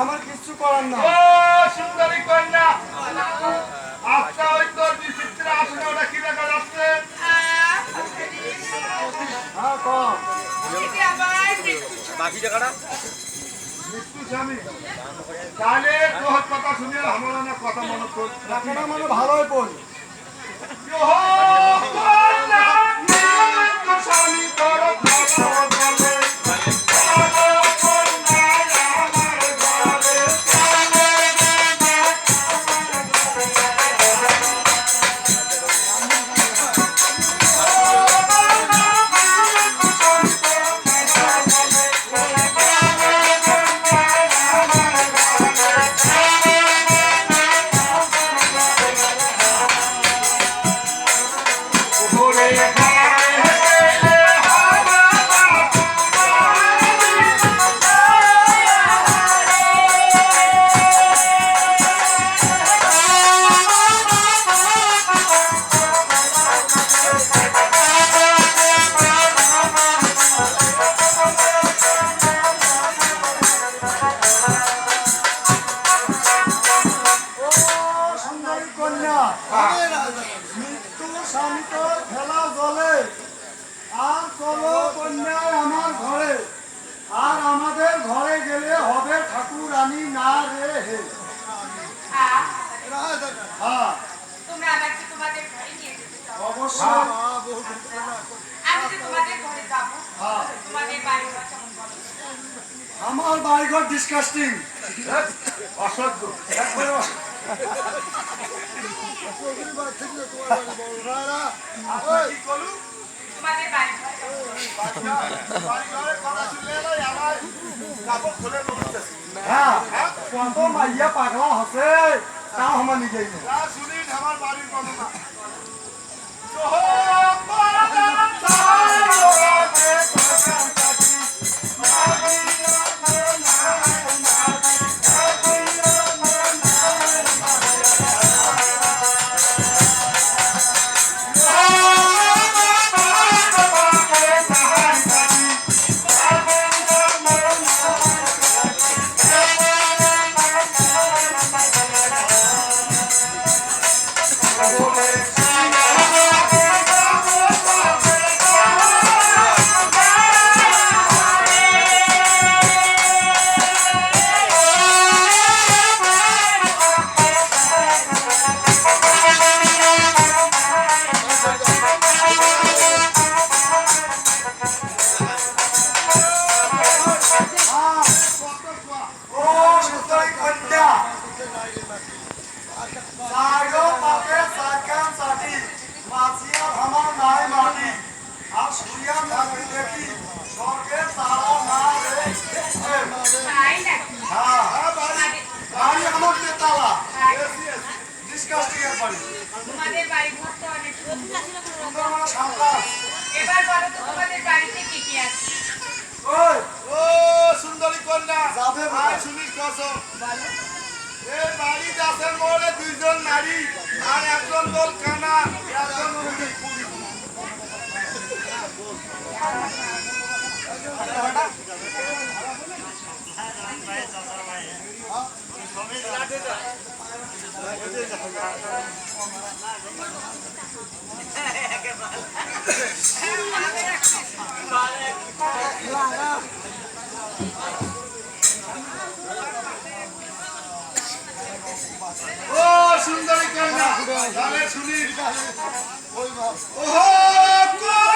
আমার কি রে আমার কি রে, আমার কিচ্ছু করার না। ও সুন্দরী কন্যা। আচ্ছা ওই তোর বিচিত্র ওটা কি দেখা যাচ্ছে? হ্যাঁ কম মৃত্যু স্বামী। তাহলে তোর কথা শুনে আমার না কথা মনে টাকাটা মানে ভালোই পড় আমার বাড়িঘর ডিসকাস্টিং অসহ্য একবারে অস- কি করলু তোমাদের বাড়ি ঘর কেমন বলো? বাড়িঘরের কথা শুনলে না আমার কাপড় খুলে বলতেছি হ্যাঁ কত মাইয়া পাগলা হসে তাও আমার নিজেই আমার বাড়ির বর্ণনা এবার বলো তো তোমাদের বাড়িতে কি কি আছে? ও সুন্দরী কন্যা যাবে ভাই শুনিস কসম। বলো বাড়ি দাসের মোড়ে দুইজন নারী আর একজন লোক কানা একজন সুন্দরী কন্যা তাহলে শুনি ওহো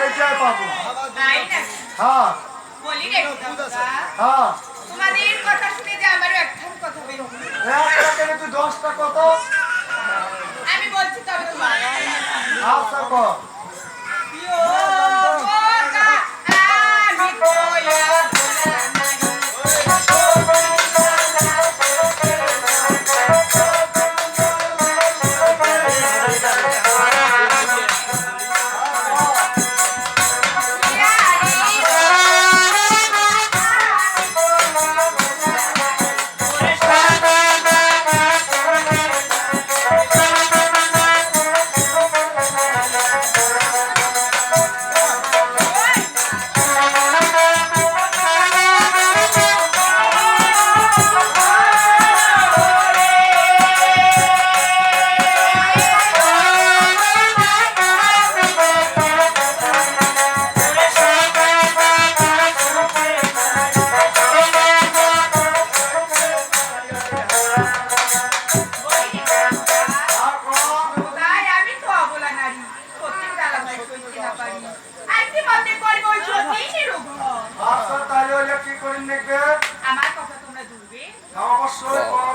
সেটা পাবো। হ্যাঁ। বলি রে হ্যাঁ। তোমাদের কথা শুনে যে আমারও একখান কথা বের হলো একটা তুই দশটা কথা। আমি বলছি তবে তোমার। আচ্ছা অবশ্যই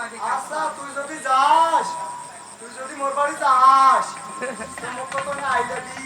আচ্ছা তুই যদি যাস তুই যদি মোর বাড়ি যাস মুখ তো আই যাবি